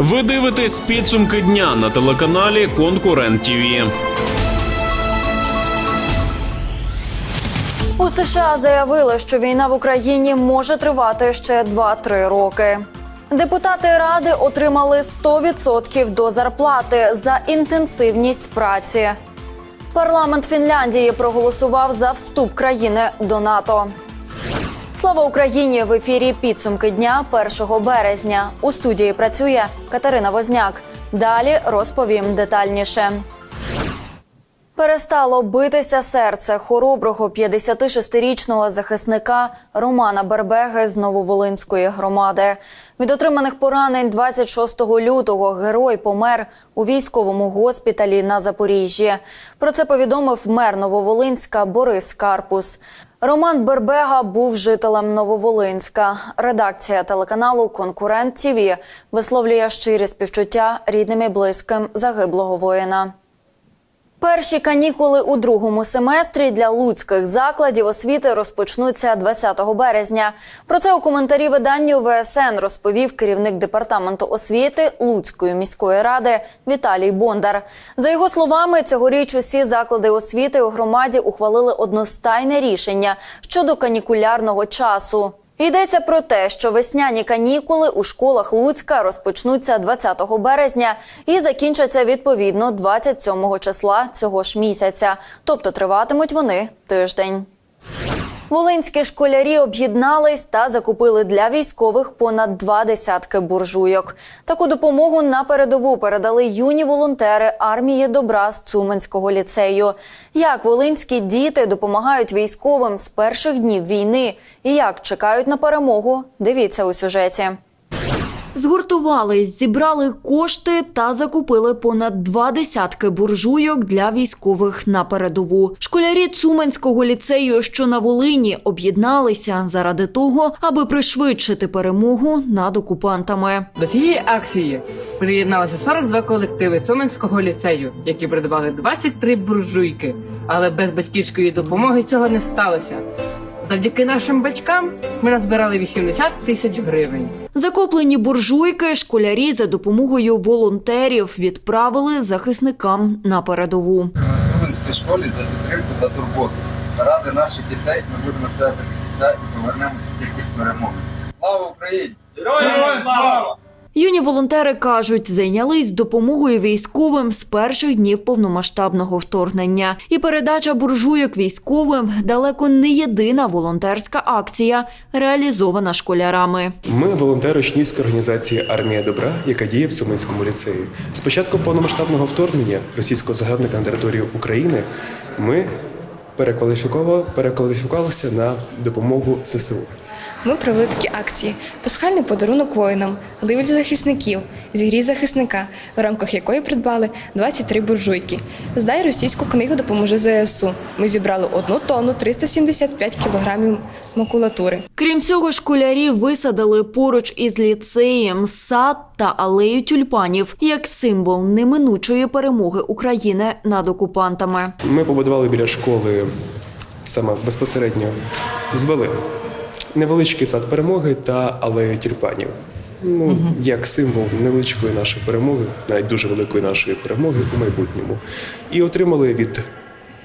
Ви дивитесь підсумки дня на телеканалі Конкурент ТІВІ. У США заявили, що війна в Україні може тривати ще 2-3 роки. Депутати ради отримали 100% до зарплати за інтенсивність праці. Парламент Фінляндії проголосував за вступ країни до НАТО. Слава Україні! В ефірі підсумки дня 1 березня. У студії працює Катерина Возняк. Далі розповім детальніше. Перестало битися серце хороброго 56-річного захисника Романа Бербеги з Нововолинської громади. Від отриманих поранень 26 лютого герой помер у військовому госпіталі на Запоріжжі. Про це повідомив мер Нововолинська Борис Карпус. Роман Бербега був жителем Нововолинська. Редакція телеканалу Конкурент ТІВІ висловлює щирі співчуття рідним і близьким загиблого воїна. Перші канікули у другому семестрі для луцьких закладів освіти розпочнуться 20 березня. Про це у коментарі виданню ВСН розповів керівник департаменту освіти Луцької міської ради Віталій Бондар. За його словами, цьогоріч усі заклади освіти у громаді ухвалили одностайне рішення щодо канікулярного часу. Йдеться про те, що весняні канікули у школах Луцька розпочнуться 20 березня і закінчаться відповідно 27 числа цього ж місяця, тобто триватимуть вони тиждень. Волинські школярі об'єднались та закупили для військових понад два десятки буржуйок. Таку допомогу на передову передали юні волонтери армії добра з Цуменського ліцею. Як волинські діти допомагають військовим з перших днів війни і як чекають на перемогу, дивіться у сюжеті. Згуртувались, зібрали кошти та закупили понад два десятки буржуйок для військових на передову. Школярі Цуменського ліцею, що на Волині, об'єдналися заради того, аби пришвидшити перемогу над окупантами. До цієї акції приєдналося 42 колективи Цуменського ліцею, які придбали 23 буржуйки. Але без батьківської допомоги цього не сталося. Завдяки нашим батькам ми назбирали 80 тисяч гривень. Закуплені буржуйки школярі за допомогою волонтерів відправили захисникам на передову. в школі за підтримку та турботу. Ради наших дітей ми будемо стояти до кінця і повернемося тільки з перемоги. Слава Україні! Героям слава! Юні волонтери кажуть, зайнялись допомогою військовим з перших днів повномасштабного вторгнення. І передача буржуйок військовим далеко не єдина волонтерська акція, реалізована школярами. Ми волонтери Учнівської організації Армія добра, яка діє в Суминському ліцеї. З початку повномасштабного вторгнення російського загарбника на територію України ми перекваліфікували- перекваліфікувалися на допомогу ЗСУ. Ми провели такі акції: пасхальний подарунок воїнам, ливень захисників, зігрій захисника, в рамках якої придбали 23 буржуйки. Здай російську книгу допоможе ЗСУ. Ми зібрали одну тонну 375 кілограмів макулатури. Крім цього, школярі висадили поруч із ліцеєм сад та алею тюльпанів як символ неминучої перемоги України над окупантами. Ми побудували біля школи саме безпосередньо звели невеличкий сад перемоги та алею тюльпанів. Ну, як символ невеличкої нашої перемоги, навіть дуже великої нашої перемоги у майбутньому. І отримали від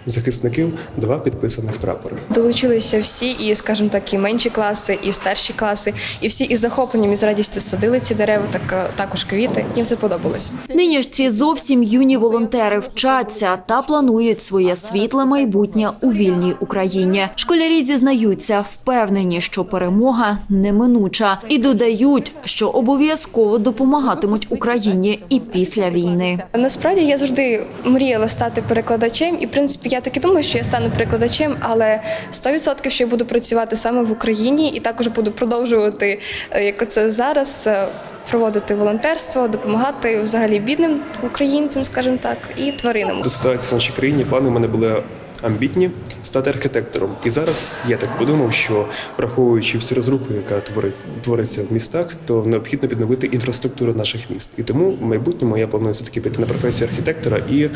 захисників два підписаних прапори. Долучилися всі, і, скажімо так, і менші класи, і старші класи, і всі із захопленням і з радістю садили ці дерева, так також квіти. Їм це подобалось. Нині ж ці зовсім юні волонтери вчаться та планують своє світле майбутнє у вільній Україні. Школярі зізнаються, впевнені, що перемога неминуча, і додають, що обов'язково допомагатимуть Україні і після війни. Насправді я завжди мріяла стати перекладачем, і в принципі я таки думаю, що я стану перекладачем, але 100% що я буду працювати саме в Україні і також буду продовжувати, е, як це зараз. е, Проводити волонтерство, допомагати взагалі бідним українцям, скажімо так, і тваринам. До ситуації в нашій країні плани у мене були амбітні стати архітектором. І зараз я так подумав, що враховуючи всю розруху, яка творить твориться в містах, то необхідно відновити інфраструктуру наших міст. І тому в майбутньому я планую все таки піти на професію архітектора і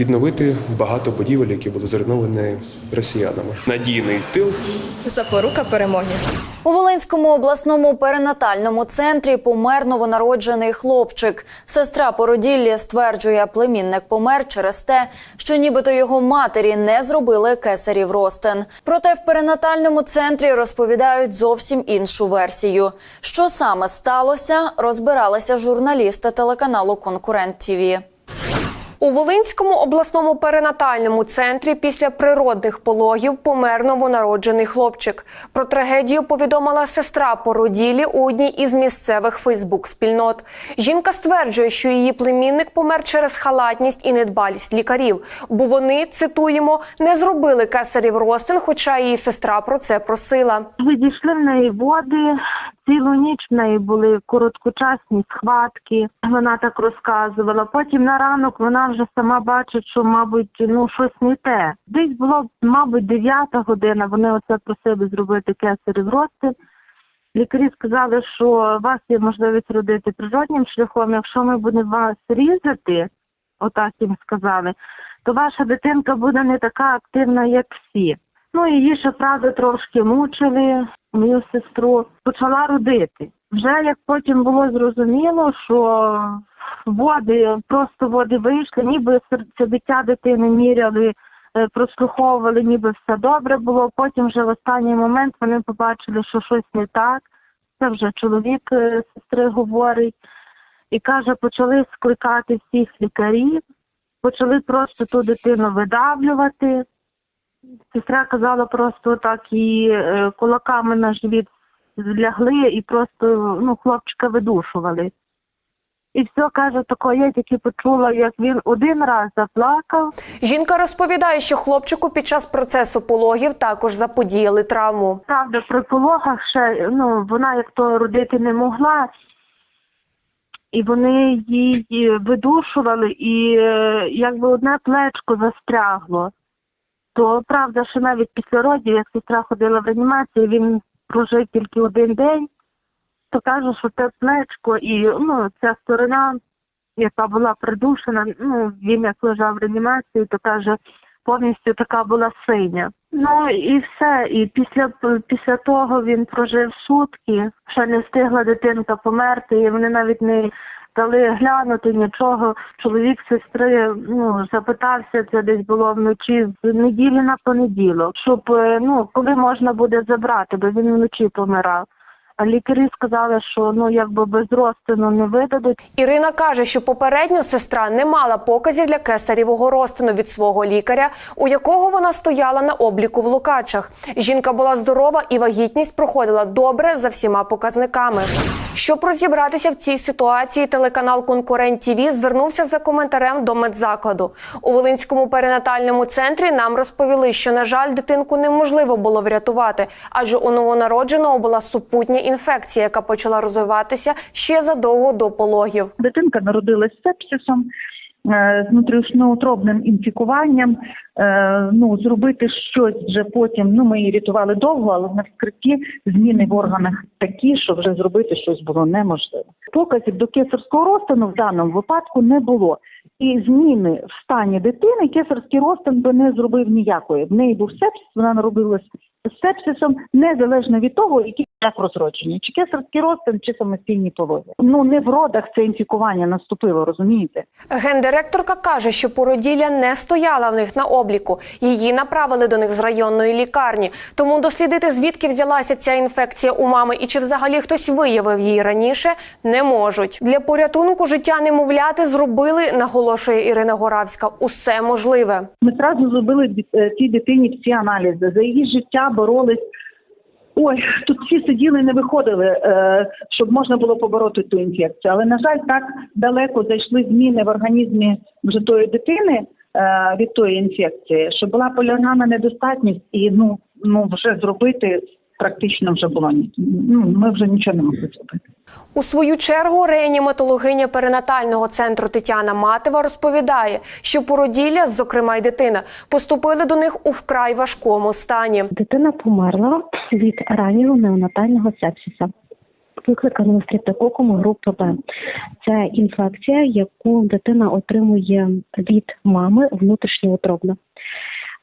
відновити багато будівель, які були зруйновані росіянами. Надійний тил Запорука перемоги. У Волинському обласному перинатальному центрі помер новонароджений хлопчик. Сестра породіллі стверджує, племінник помер через те, що нібито його матері не зробили кесарів ростин. Проте в перинатальному центрі розповідають зовсім іншу версію. Що саме сталося, розбиралися журналісти телеканалу Конкурент ТІВІ. У Волинському обласному перинатальному центрі після природних пологів помер новонароджений хлопчик. Про трагедію повідомила сестра породілі у одній із місцевих Фейсбук-спільнот. Жінка стверджує, що її племінник помер через халатність і недбалість лікарів, бо вони цитуємо не зробили кесарів ростин, хоча її сестра про це просила. Відійшли в неї води, цілу ніч в неї були короткочасні схватки. Вона так розказувала. Потім на ранок вона вже сама бачить, що, мабуть, ну щось не те. Десь було, мабуть, дев'ята година. Вони оце просили зробити кесарів розтин. Лікарі сказали, що вас є можливість родити природнім шляхом. Якщо ми будемо вас різати, отак їм сказали, то ваша дитинка буде не така активна, як всі. Ну, її ще правда трошки мучили, мою сестру. Почала родити. Вже як потім було зрозуміло, що води, просто води вийшли, ніби серцебиття дитини міряли, е, прослуховували, ніби все добре було. Потім вже в останній момент вони побачили, що щось не так. Це вже чоловік е, сестри говорить. І каже, почали скликати всіх лікарів, почали просто ту дитину видавлювати. Сестра казала просто так і е, кулаками на живіт злягли і просто ну, хлопчика видушували. І все каже, тако, я тільки почула, як він один раз заплакав. Жінка розповідає, що хлопчику під час процесу пологів також заподіяли травму. Правда, при пологах ще ну, вона як то родити не могла. І вони її видушували, і е, якби одне плечко застрягло. То правда, що навіть після родів, як сестра ходила в реанімацію, він прожив тільки один день, то каже, що те плечко і ну, ця сторона, яка була придушена, ну, він як лежав в реанімації, то каже, повністю така була синя. Ну і все. І після після того він прожив сутки, ще не встигла дитинка померти, і вони навіть не дали глянути нічого. Чоловік сестри ну запитався, це десь було вночі з неділі на понеділок, щоб е, ну коли можна буде забрати, бо він вночі помирав. А лікарі сказали, що ну якби без розтину не видадуть. Ірина каже, що попередньо сестра не мала показів для кесарівого розтину від свого лікаря, у якого вона стояла на обліку в Лукачах. Жінка була здорова і вагітність проходила добре за всіма показниками. Щоб розібратися в цій ситуації, телеканал Конкурент ТІВІ звернувся за коментарем до медзакладу. У Волинському перинатальному центрі нам розповіли, що на жаль, дитинку неможливо було врятувати, адже у новонародженого була супутня інфекція, яка почала розвиватися ще задовго до пологів. Дитинка народилась сепсисом, е, з внутрішньоутробним інфікуванням. Е, Ну, зробити щось вже потім. Ну, ми її рятували довго, але на вскритті зміни в органах такі, що вже зробити щось було неможливо. Показів до кесарського розтину в даному випадку не було. І зміни в стані дитини кесарський розтин би не зробив ніякої. В неї був сепсис, вона народилась з сепсисом, незалежно від того, який шлях розродження, чи кесарський розтин, чи самостійні пологи. Ну не в родах це інфікування наступило, розумієте? Гендиректорка каже, що породілля не стояла в них на обліку. Її направили до них з районної лікарні. Тому дослідити, звідки взялася ця інфекція у мами і чи взагалі хтось виявив її раніше, не можуть. Для порятунку життя немовляти зробили, наголошує Ірина Горавська, усе можливе. Ми зразу зробили е, цій дитині всі аналізи. За її життя боролись. Ой, тут всі сиділи, не виходили, е, щоб можна було побороти ту інфекцію. Але на жаль, так далеко зайшли зміни в організмі вже тої дитини е, від тої інфекції, що була полярна недостатність, і ну ну вже зробити практично вже було ні. Ну ми вже нічого не могли зробити. У свою чергу реаніматологиня перинатального центру Тетяна Матева розповідає, що породілля, зокрема й дитина, поступили до них у вкрай важкому стані. Дитина померла від раннього неонатального сепсиса. викликано стрептококом групи Б. Це інфекція, яку дитина отримує від мами внутрішньоутробно.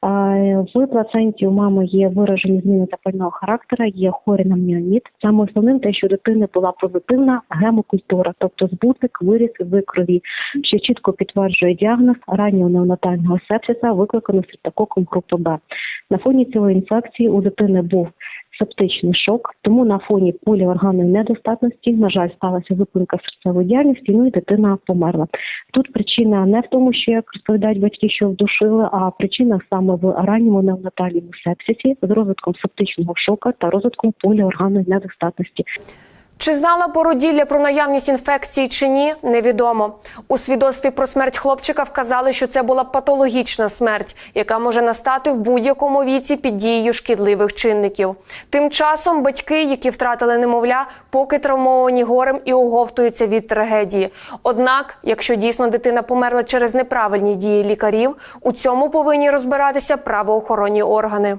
В плаценті у мами є виражені зміни запального характера, є хворі на міоніт. Саме основним те, що у дитини була позитивна гемокультура, тобто збутник виріс в крові, що чітко підтверджує діагноз раннього неонатального сепсиса, викликаного стрептококом групи Б. На фоні цієї інфекції у дитини був септичний шок, тому на фоні поліорганної недостатності, на жаль, сталася зупинка серцевої діяльності, ну і дитина померла. Тут причина не в тому, що як розповідають батьки, що вдушили, а причина саме в ранньому неонатальному сепсисі з розвитком септичного шока та розвитком поліорганної недостатності. Чи знала породілля про наявність інфекції чи ні, невідомо. У свідоцтві про смерть хлопчика вказали, що це була патологічна смерть, яка може настати в будь-якому віці під дією шкідливих чинників. Тим часом батьки, які втратили немовля, поки травмовані горем і оговтуються від трагедії. Однак, якщо дійсно дитина померла через неправильні дії лікарів, у цьому повинні розбиратися правоохоронні органи.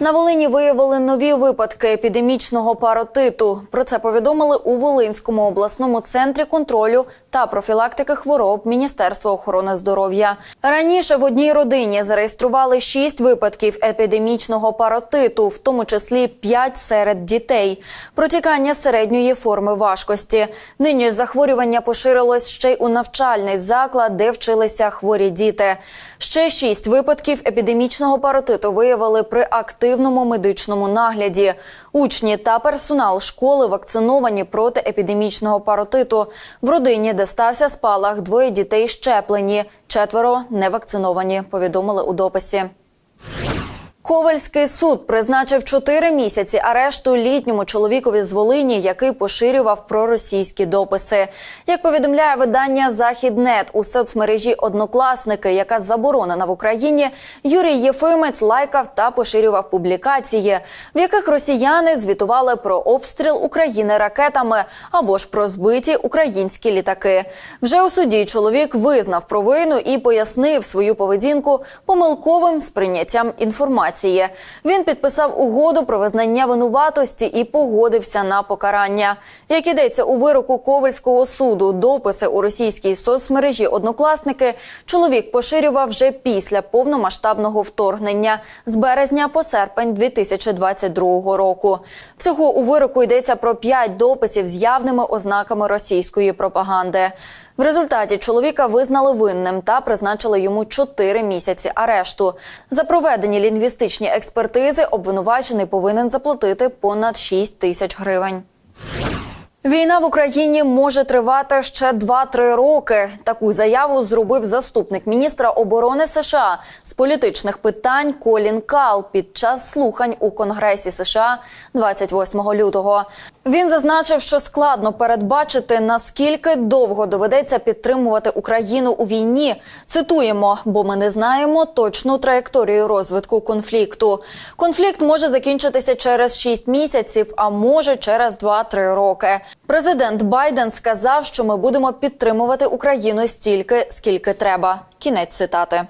На Волині виявили нові випадки епідемічного паротиту. Про це повідомили у Волинському обласному центрі контролю та профілактики хвороб Міністерства охорони здоров'я. Раніше в одній родині зареєстрували шість випадків епідемічного паротиту, в тому числі п'ять серед дітей. Протікання середньої форми важкості. Нині захворювання поширилось ще й у навчальний заклад, де вчилися хворі діти. Ще шість випадків епідемічного паротиту виявили при активному медичному нагляді. Учні та персонал школи вакциновані проти епідемічного паротиту. В родині, де стався спалах, двоє дітей щеплені, четверо не вакциновані. Повідомили у дописі. Ковальський суд призначив чотири місяці арешту літньому чоловікові з Волині, який поширював проросійські дописи. Як повідомляє видання Західнет у соцмережі Однокласники, яка заборонена в Україні, Юрій Єфимець лайкав та поширював публікації, в яких росіяни звітували про обстріл України ракетами або ж про збиті українські літаки. Вже у суді чоловік визнав провину і пояснив свою поведінку помилковим сприйняттям інформації. Він підписав угоду про визнання винуватості і погодився на покарання. Як ідеться у вироку Ковальського суду, дописи у російській соцмережі Однокласники чоловік поширював вже після повномасштабного вторгнення з березня по серпень 2022 року. Всього у вироку йдеться про п'ять дописів з явними ознаками російської пропаганди. В результаті чоловіка визнали винним та призначили йому 4 місяці арешту. За проведені лінгвістичні експертизи обвинувачений повинен заплатити понад 6 тисяч гривень. Війна в Україні може тривати ще 2-3 роки. Таку заяву зробив заступник міністра оборони США з політичних питань Колін Кал під час слухань у Конгресі США 28 лютого. Він зазначив, що складно передбачити наскільки довго доведеться підтримувати Україну у війні. Цитуємо, бо ми не знаємо точну траєкторію розвитку конфлікту. Конфлікт може закінчитися через 6 місяців, а може через 2-3 роки. Президент Байден сказав, що ми будемо підтримувати Україну стільки, скільки треба. Кінець цитати.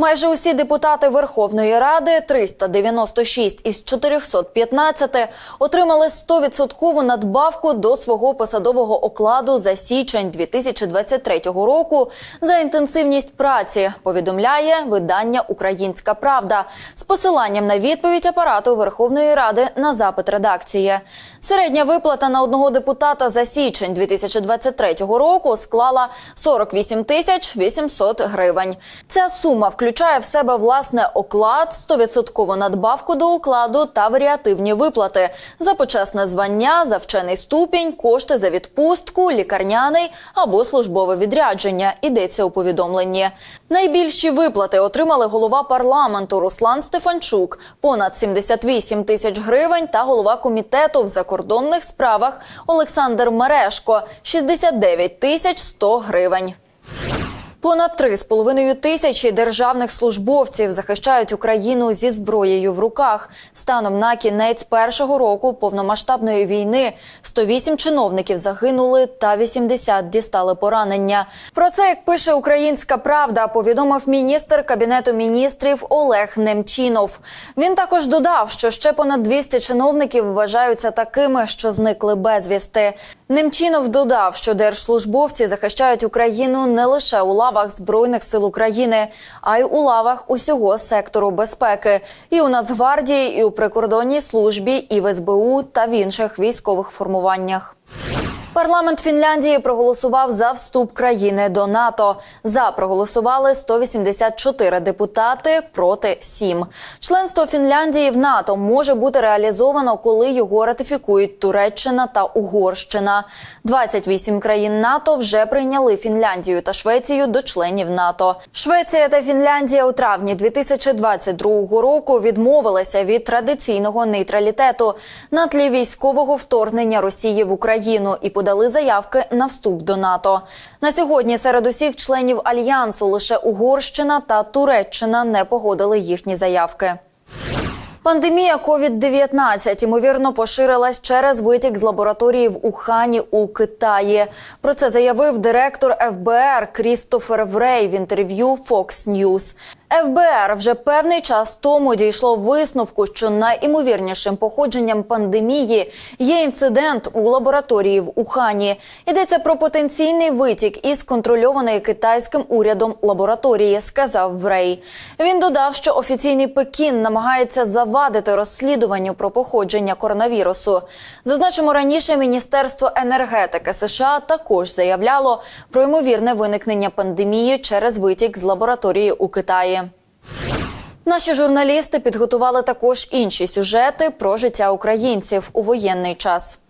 Майже усі депутати Верховної Ради 396 із 415 отримали 100% надбавку до свого посадового окладу за січень 2023 року за інтенсивність праці. Повідомляє видання Українська Правда з посиланням на відповідь апарату Верховної Ради на запит редакції. Середня виплата на одного депутата за січень 2023 року склала 48 тисяч 800 гривень. Ця сума включає в себе власне оклад, 100% надбавку до окладу та варіативні виплати за почесне звання, за вчений ступінь, кошти за відпустку, лікарняний або службове відрядження. Йдеться у повідомленні. Найбільші виплати отримали голова парламенту Руслан Стефанчук понад 78 тисяч гривень та голова комітету в закордонних справах Олександр Мерешко 69 тисяч 100 гривень. Понад 3,5 тисячі державних службовців захищають Україну зі зброєю в руках. Станом на кінець першого року повномасштабної війни 108 чиновників загинули та 80 дістали поранення. Про це, як пише Українська Правда, повідомив міністр кабінету міністрів Олег Немчінов. Він також додав, що ще понад 200 чиновників вважаються такими, що зникли безвісти. Немчінов додав, що держслужбовці захищають Україну не лише у лавах збройних сил України, а й у лавах усього сектору безпеки, і у Нацгвардії, і у прикордонній службі, і в СБУ та в інших військових формуваннях. Парламент Фінляндії проголосував за вступ країни до НАТО. За проголосували 184 депутати проти 7. Членство Фінляндії в НАТО може бути реалізовано, коли його ратифікують Туреччина та Угорщина. 28 країн НАТО вже прийняли Фінляндію та Швецію до членів НАТО. Швеція та Фінляндія у травні 2022 року відмовилися від традиційного нейтралітету на тлі військового вторгнення Росії в Україну і подали заявки на вступ до НАТО. На сьогодні серед усіх членів альянсу лише Угорщина та Туреччина не погодили їхні заявки. Пандемія COVID-19, ймовірно, поширилась через витік з лабораторії в Ухані у Китаї. Про це заявив директор ФБР Крістофер Врей в інтерв'ю Fox News. ФБР вже певний час тому дійшло висновку, що найімовірнішим походженням пандемії є інцидент у лабораторії в Ухані. Йдеться про потенційний витік із контрольованої китайським урядом лабораторії, сказав Врей. Він додав, що офіційний Пекін намагається завадити розслідуванню про походження коронавірусу. Зазначимо раніше Міністерство енергетики США також заявляло про ймовірне виникнення пандемії через витік з лабораторії у Китаї. Наші журналісти підготували також інші сюжети про життя українців у воєнний час.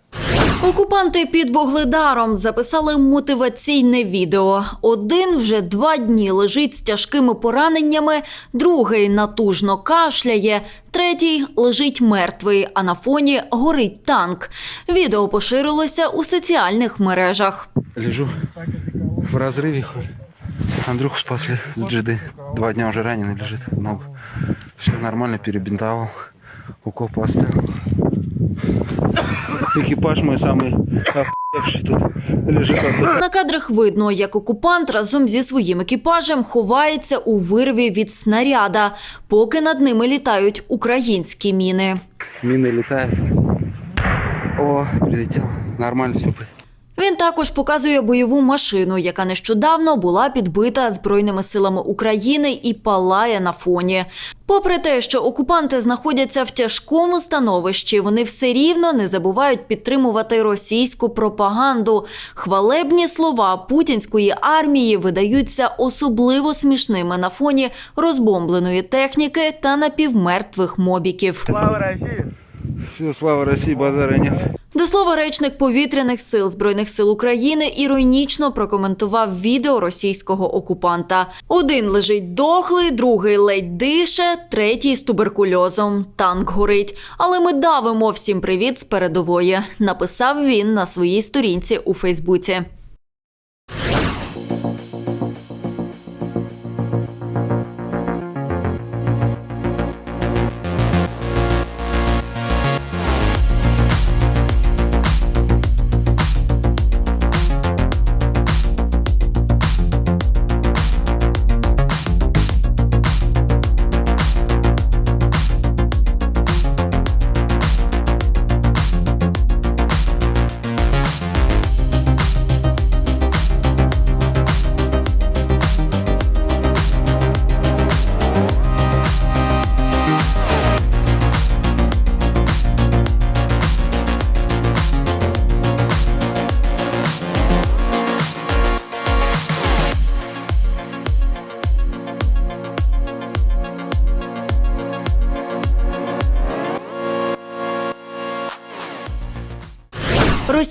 Окупанти під Вугледаром записали мотиваційне відео. Один вже два дні лежить з тяжкими пораненнями, другий натужно кашляє, третій лежить мертвий, а на фоні горить танк. Відео поширилося у соціальних мережах. Лежу в разрыве. Андрюху спасли с джиды. Два дня уже раненый лежит. Ногу. Все нормально, перебинтовал. Укол поставил. Экипаж мой самый охуевший тут лежит. отдыхает. На кадрах видно, як окупант разом зі своїм екіпажем ховається у вирві від снаряда, поки над ними літають українські міни. Мины летают. О, прилетел. Нормально все. Він також показує бойову машину, яка нещодавно була підбита Збройними силами України і палає на фоні. Попри те, що окупанти знаходяться в тяжкому становищі, вони все рівно не забувають підтримувати російську пропаганду. Хвалебні слова путінської армії видаються особливо смішними на фоні розбомбленої техніки та напівмертвих мобіків. Все, слава России, базара нет. До слова, речник повітряних сил збройних сил України іронічно прокоментував відео російського окупанта. Один лежить дохлий, другий ледь дише, третій з туберкульозом. Танк горить. Але ми давимо всім привіт з передової. Написав він на своїй сторінці у Фейсбуці.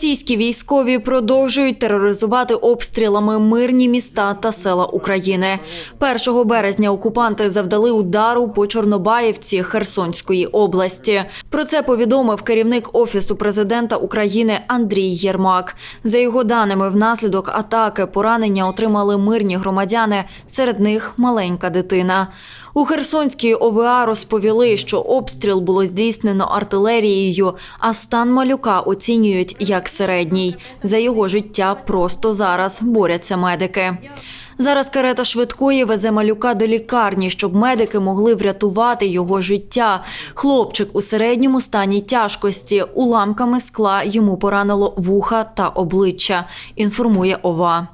Російські військові продовжують тероризувати обстрілами мирні міста та села України. 1 березня окупанти завдали удару по Чорнобаївці Херсонської області. Про це повідомив керівник офісу президента України Андрій Єрмак. За його даними, внаслідок атаки поранення отримали мирні громадяни. Серед них маленька дитина. У Херсонській ОВА розповіли, що обстріл було здійснено артилерією, а стан малюка оцінюють як середній. За його життя просто зараз борються медики. Зараз карета швидкої везе малюка до лікарні, щоб медики могли врятувати його життя. Хлопчик у середньому стані тяжкості. Уламками скла йому поранило вуха та обличчя. Інформує ОВА.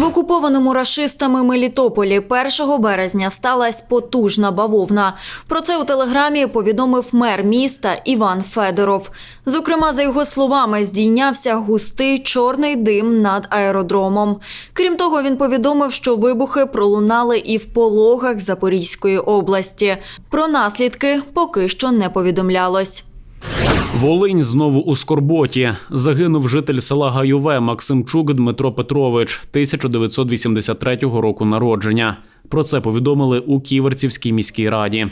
В окупованому рашистами Мелітополі 1 березня сталася потужна бавовна. Про це у телеграмі повідомив мер міста Іван Федоров. Зокрема, за його словами, здійнявся густий чорний дим над аеродромом. Крім того, він повідомив, що вибухи пролунали і в пологах Запорізької області. Про наслідки поки що не повідомлялось. Волинь знову у скорботі. Загинув житель села Гайове Максимчук Дмитро Петрович, 1983 року народження. Про це повідомили у Ківерцівській міській раді.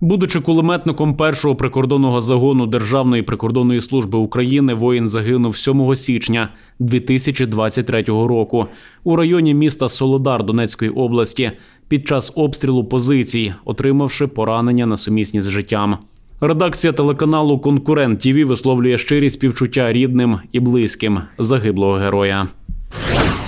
Будучи кулеметником першого прикордонного загону Державної прикордонної служби України, воїн загинув 7 січня 2023 року у районі міста Солодар Донецької області під час обстрілу позицій, отримавши поранення на сумісні з життям. Редакція телеканалу Конкурент ТІВІ висловлює щирі співчуття рідним і близьким загиблого героя.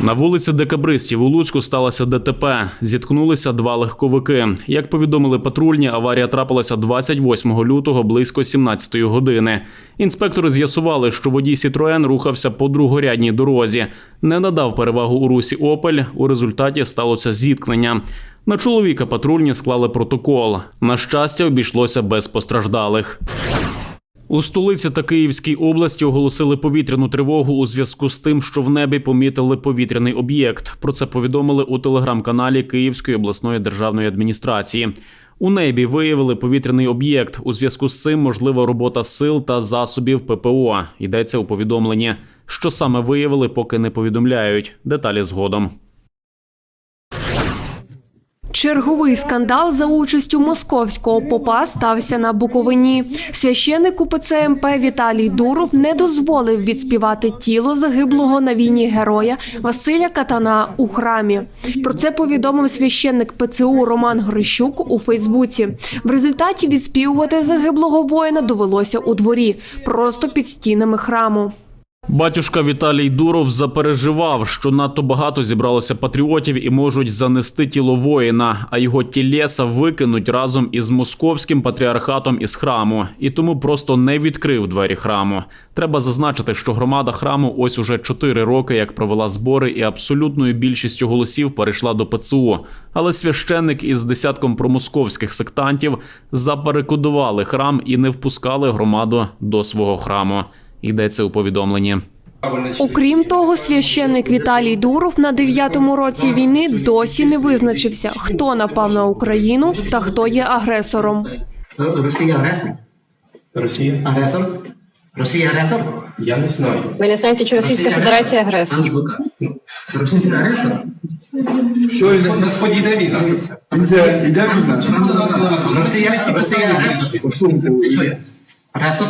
На вулиці Декабристів у Луцьку сталося ДТП. Зіткнулися два легковики. Як повідомили патрульні, аварія трапилася 28 лютого близько 17 години. Інспектори з'ясували, що водій Сітроен рухався по другорядній дорозі, не надав перевагу у русі Опель. У результаті сталося зіткнення. На чоловіка патрульні склали протокол. На щастя, обійшлося без постраждалих. У столиці та Київській області оголосили повітряну тривогу у зв'язку з тим, що в небі помітили повітряний об'єкт. Про це повідомили у телеграм-каналі Київської обласної державної адміністрації. У небі виявили повітряний об'єкт. У зв'язку з цим можлива робота сил та засобів ППО. Йдеться у повідомленні. Що саме виявили, поки не повідомляють. Деталі згодом. Черговий скандал за участю московського попа стався на Буковині. Священник УПЦ МП Віталій Дуров не дозволив відспівати тіло загиблого на війні героя Василя Катана у храмі. Про це повідомив священник ПЦУ Роман Грищук у Фейсбуці. В результаті відспівувати загиблого воїна довелося у дворі, просто під стінами храму. Батюшка Віталій Дуров запереживав, що надто багато зібралося патріотів і можуть занести тіло воїна, а його тілеса викинуть разом із московським патріархатом із храму, і тому просто не відкрив двері храму. Треба зазначити, що громада храму ось уже чотири роки як провела збори, і абсолютною більшістю голосів перейшла до ПЦУ. Але священник із десятком промосковських сектантів заперекодували храм і не впускали громаду до свого храму. Йдеться у повідомленні. Окрім того, священник Віталій Дуров на дев'ятому році війни досі не визначився, хто напав на Україну та хто є агресором. Росія агресор? Росія? Агресор? Росія агресор? Я не знаю. Ви не знаєте, чи Російська Федерація агресор? Росія агресор? Що Господі йде війна? Іде, іде війна. Росія, Росія агресор? Ти? Агресор?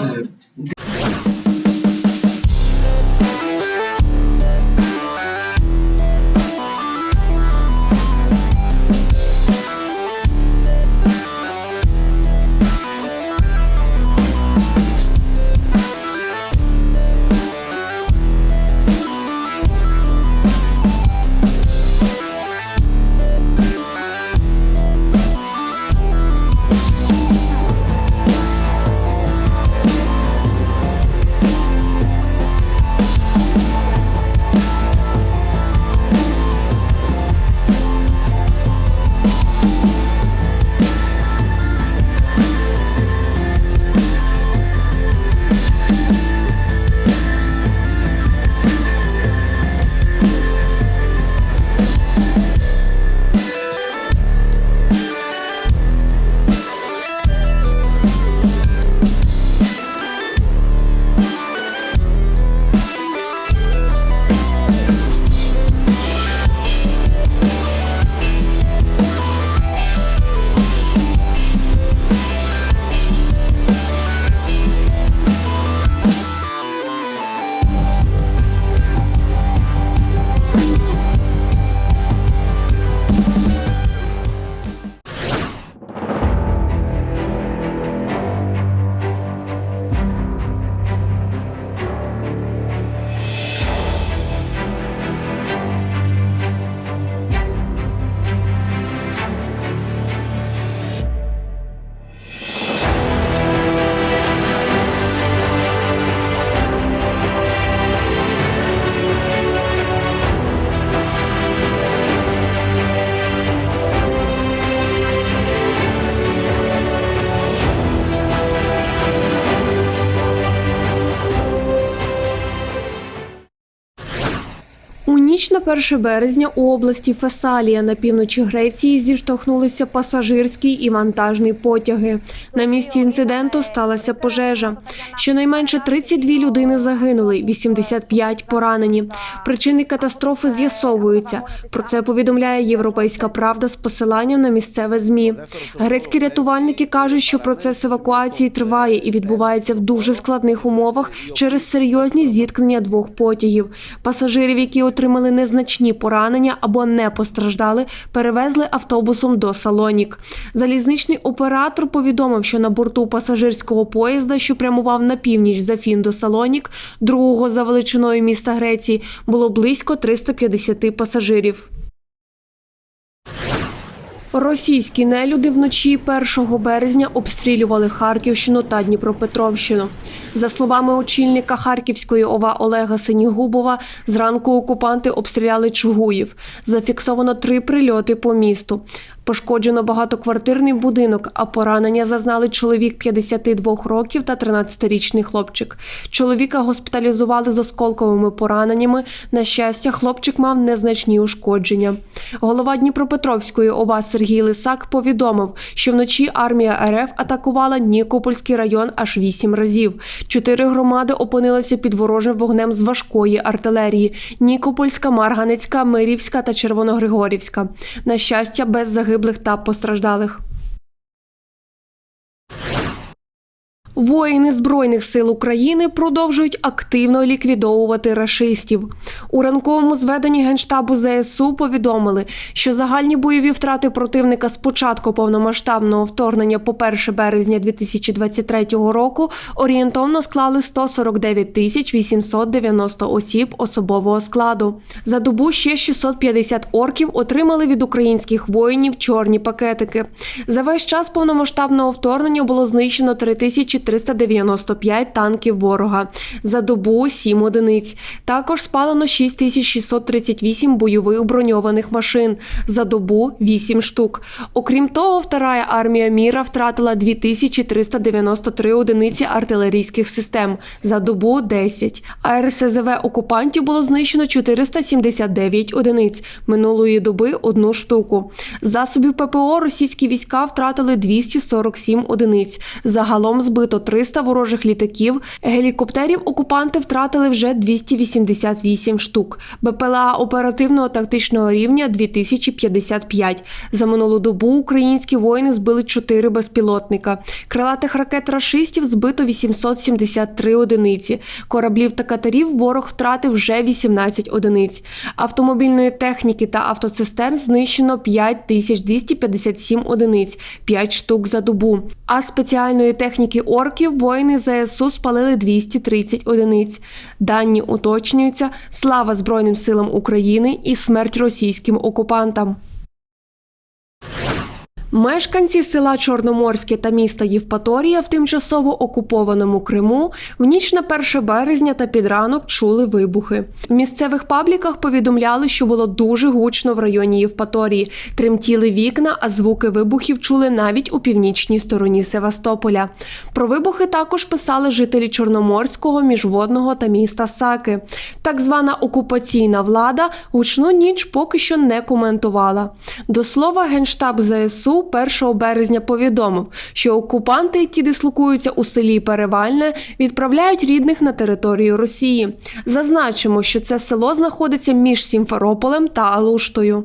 1 березня у області Фесалія на півночі Греції зіштовхнулися пасажирський і вантажний потяги. На місці інциденту сталася пожежа. Щонайменше 32 людини загинули, 85 поранені. Причини катастрофи з'ясовуються. Про це повідомляє Європейська Правда з посиланням на місцеве змі. Грецькі рятувальники кажуть, що процес евакуації триває і відбувається в дуже складних умовах через серйозні зіткнення двох потягів. Пасажирів, які отримали незначні поранення або не постраждали, перевезли автобусом до Салонік. Залізничний оператор повідомив, що на борту пасажирського поїзда, що прямував на північ з Афін до Салонік, другого за величиною міста Греції, було близько 350 пасажирів. Російські нелюди вночі 1 березня обстрілювали Харківщину та Дніпропетровщину. За словами очільника Харківської ОВА Олега Синігубова, зранку окупанти обстріляли Чугуїв. Зафіксовано три прильоти по місту. Пошкоджено багатоквартирний будинок, а поранення зазнали чоловік 52 років та 13-річний хлопчик. Чоловіка госпіталізували з осколковими пораненнями. На щастя, хлопчик мав незначні ушкодження. Голова Дніпропетровської ОВА Сергій Лисак повідомив, що вночі армія РФ атакувала Нікопольський район аж вісім разів. Чотири громади опинилися під ворожим вогнем з важкої артилерії: Нікопольська, Марганецька, Мирівська та Червоногригорівська. На щастя, без загиблих та постраждалих. Воїни Збройних сил України продовжують активно ліквідовувати рашистів. У ранковому зведенні Генштабу ЗСУ повідомили, що загальні бойові втрати противника з початку повномасштабного вторгнення по 1 березня 2023 року орієнтовно склали 149 тисяч 890 осіб особового складу. За добу ще 650 орків отримали від українських воїнів чорні пакетики. За весь час повномасштабного вторгнення було знищено 3395 танків ворога. За добу 7 одиниць. Також спалено 6638 бойових броньованих машин. За добу 8 штук. Окрім того, вторая армія міра втратила 2393 одиниці артилерійських систем. За добу 10. А РСЗВ окупантів було знищено 479 одиниць. Минулої доби одну штуку. Засобів ППО російські війська втратили 247 одиниць. Загалом збито 300 ворожих літаків. Гелікоптерів окупанти втратили вже 288 штук. БПЛА оперативного тактичного рівня 2055. За минулу добу українські воїни збили 4 безпілотника. Крилатих ракет рашистів збито 873 одиниці. Кораблів та катерів ворог втратив вже 18 одиниць. Автомобільної техніки та автоцистерн знищено 5257 одиниць, 5 штук за добу. А спеціальної техніки орків воїни ЗСУ спалили 230 одиниць. Дані уточнюються. Слава Збройним силам України і смерть російським окупантам. Мешканці села Чорноморське та міста Євпаторія в тимчасово окупованому Криму в ніч на 1 березня та під ранок чули вибухи. В місцевих пабліках повідомляли, що було дуже гучно в районі Євпаторії. Тремтіли вікна, а звуки вибухів чули навіть у північній стороні Севастополя. Про вибухи також писали жителі Чорноморського, міжводного та міста Саки. Так звана окупаційна влада гучну ніч поки що не коментувала. До слова, генштаб ЗСУ 1 березня повідомив, що окупанти, які дислокуються у селі Перевальне, відправляють рідних на територію Росії. Зазначимо, що це село знаходиться між Сімферополем та Алуштою.